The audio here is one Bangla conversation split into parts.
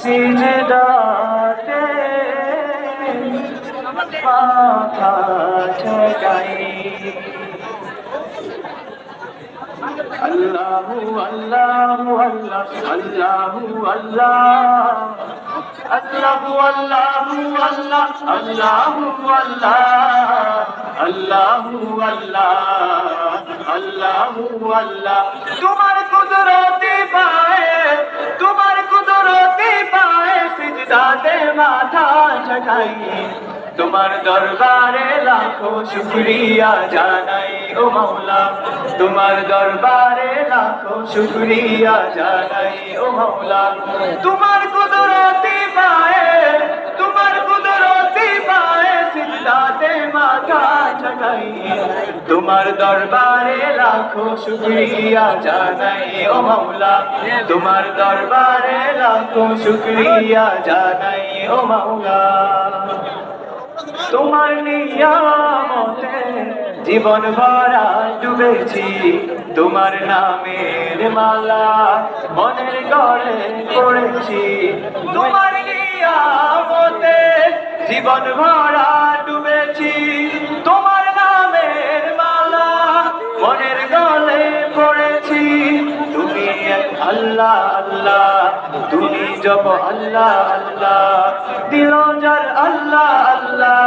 সিজদাতে মাথা ঠেকাই। আল্লাহু আল্লাহু আল্লাহ আল্লাহু আল্লাহ, আল্লাহু আল্লাহু আল্লাহ আল্লাহু আল্লাহ তোমার কুদরতি পায়ে মাথা ঝাঁকাই তোমার দরবারে লাখো শুক্রিয়া জানাই ও মাওলা। তোমার দরবারে লাখো শুক্রিয়া জানাই ও মাওলা। তোমার কুদরতি পায়ে, তোমার কুদরতি পায়ে সিদ্ধাতে মাথা তোমার দরবারে লাখো শুক্রিয়া জানাই ও মাওলা। তোমার দরবারে লাখো শুক্রিয়া জানাই ও মাওলা। তোমার নিয়ামতে জীবন ভরা ডুবেছি। তোমার নামের মালা মনের গড়ে পড়েছি। তোমার নিয়ামতে জীবন ভরা ডুবেছি। আল্লাহ, তুমি জব আল্লাহ আল্লাহ, দিল আল্লাহ আল্লাহ,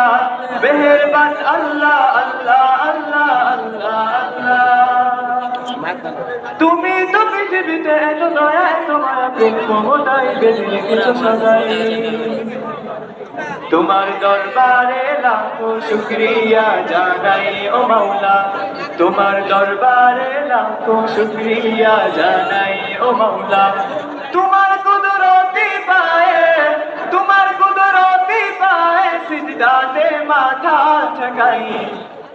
মেহেরবান আল্লাহ আল্লাহ আল্লাহ আল্লাহ। আল্লাহ তুমি তো পৃথিবীতে এত দয়া, এত মায়া প্রেম কিছু সদাই তোমার দরবারে লাখো শুক্রিয়া জানাই ও মাওলা। তোমার দরবারে লাখো শুক্রিয়া জানাই ও মাওলা। তোমার কুদরতি পায়ে, তোমার কুদরতি পায়ে সিজদাতে মাথা ঠকাই।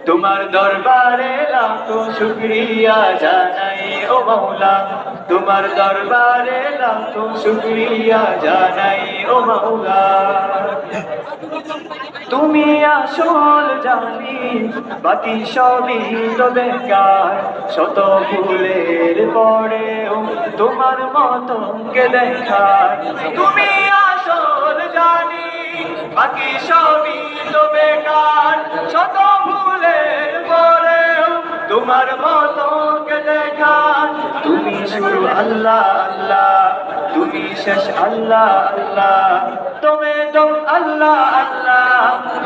তোমার দরবারে লাখো শুক্রিয়া জানাই, ও মাওলা। তোমার দরবারে লাখো শুক্রিয়া জানাই, ও মাওলা। তুমি আসল জানি বাকি সবই তো বেকার। শত ভুলের পরেও তোমার মতো কে দেখার। তুমি আসল জানি বাকি সবই তো বেকার। তোমার মতো কে দেখার তুমি শুরু আল্লাহ আল্লাহ। তুমি শেষ আল্লাহ আল্লাহ। তুমি তো আল্লাহ আল্লাহ।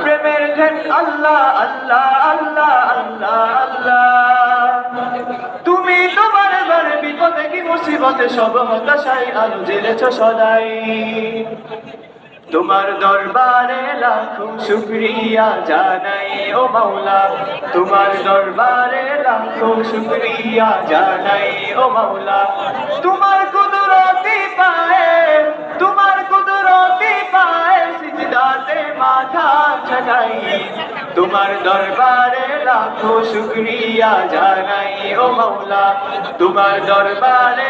প্রেমের ঘেন আল্লাহ আল্লাহ আল্লাহ আল্লাহ আল্লাহ। তুমি তোমার বারে বিপদে কি মুসিবতে সব হতাশাই আলো জেলেছ সদাই। তোমার দরবারে লাখো শুক্রিয়া জানাই, ও মাওলা। তোমার দরবারে লাখো শুক্রিয়া জানাই, ও মাওলা। তোমার কুদরতি পায়ে, তোমার কুদরতি পায়ে সিজদাতে মাথা ঝাঁকাই তোমার দরবারে লাখো শুক্রিয়া জানাই, ও মাওলা। তোমার দরবারে